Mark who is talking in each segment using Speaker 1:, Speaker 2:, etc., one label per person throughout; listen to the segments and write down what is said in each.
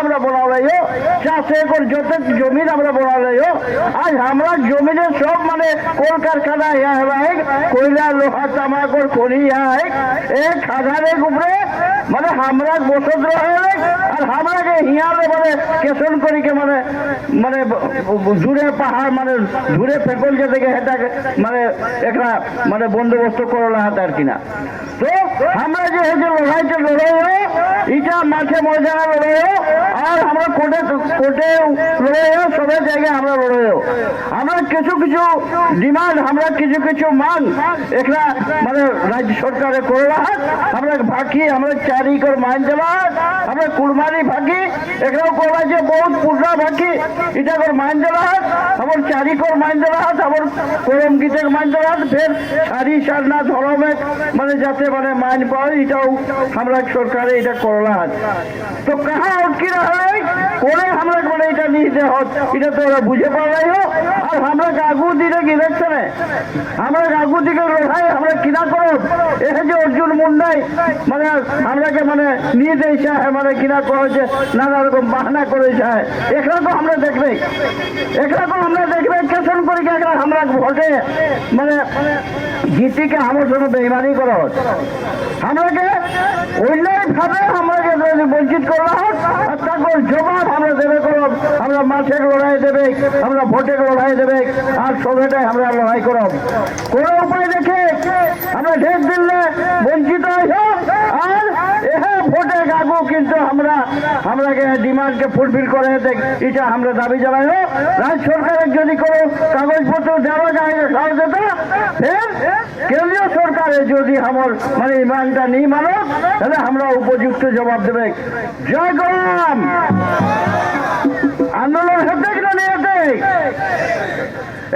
Speaker 1: আমরা বনালাইও চাষে একর যতেক জমিন আমরা বনালাইও আজ আমরা জমিনের সব মানে কলকারখানা ইয়া হেবাই কয়লা, লোহা তামাকর খনি ইয়া এক সাধারণ উপরে মানে আমরা বসত রহে আর আমরাকে হিয়ালে মানে কেশন করিকে মানে মানে দূরে পাহাড় মানে দূরে ফেকল যে থেকে এটা মানে একটা মানে বন্দোবস্ত করলা হাত আর কিনা তো আমরা যে এই যে লড়াইটা লড়াইও এটা মাঠে ময়দানে লড়াইও আর আমরা কোর্টে কোর্টে জায়গায় আমরা আমরা কিছু কিছু ডিমান্ড, আমরা কিছু কিছু মান একটা মানে রাজ্য সরকারে হাত আমরা আমরা চারি কর মাইন দেওয়া। আমরা কুরবানি ভাগি, এখানেও করলা যে বহুত পূর্ণা ভাগি, এটা কর মাইন দেওয়া। আমার চারি কর মাইন দেওয়া আমার করম গীতের মাইন দেওয়া। ফের সারি সারনা ধরমে মানে যাতে মানে মাইন পাওয়া এটাও আমরা সরকারে এটা করলা তো কাহা উঠকি রহে করে আমরা মানে এটা তো ওরা বুঝে পাওয়াই আর আমরা আগু দিলে কি দেখছে আমরা আগু দিকে লড়াই আমরা কিনা করো এসে যে অর্জুন মুন্ডাই মানে আমরাকে মানে নিয়ে দিয়েছে মানে কিনা করেছে নানা রকম বাহানা করেছে এখানে তো আমরা দেখবে। এখানে তো আমরা দেখবে কেসন করি আমরা ভোটে মানে জিতিকে আমার সঙ্গে বেইমানি করো আমরাকে অন্যায় ভাবে আমরাকে বঞ্চিত করা হোক আর তারপর জবাব আমরা দেবে করো আমরা মাঠের লড়াই দেবে, আমরা ভোটের লড়াই দেবে, আর সবেটাই আমরা লড়াই করো কোনো উপায় দেখে আমরা ঢেক দিলে বঞ্চিত আর এহে ভোটে গাগো কিন্তু আমরা, আমরাকে ডিমান্ডকে ফুলফিল করে দেখ, এটা আমরা দাবি জানাই রাজ্য সরকারের যদি কোনো কাগজপত্র দেওয়া যায় সহজতা, ফের কেন্দ্রীয় সরকারে যদি আমার মানে ইমানটা নেই মানো তাহলে আমরা উপযুক্ত জবাব দেবে। জয় গরাম আন্দোলন হচ্ছে কিনা না নিয়ে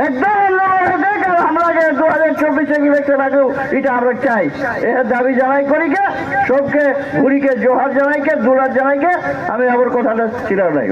Speaker 1: একদম আন্দোলন হতে আর আমরাকে দু হাজার চব্বিশে ইলেকশন আগেও এটা আমরা চাই। এর দাবি জানাই করি কে সবকে ঘুরিকে জোহার জানাইকে, দুলার জানাইকে। আমি আমার কথাটা ছিল নাই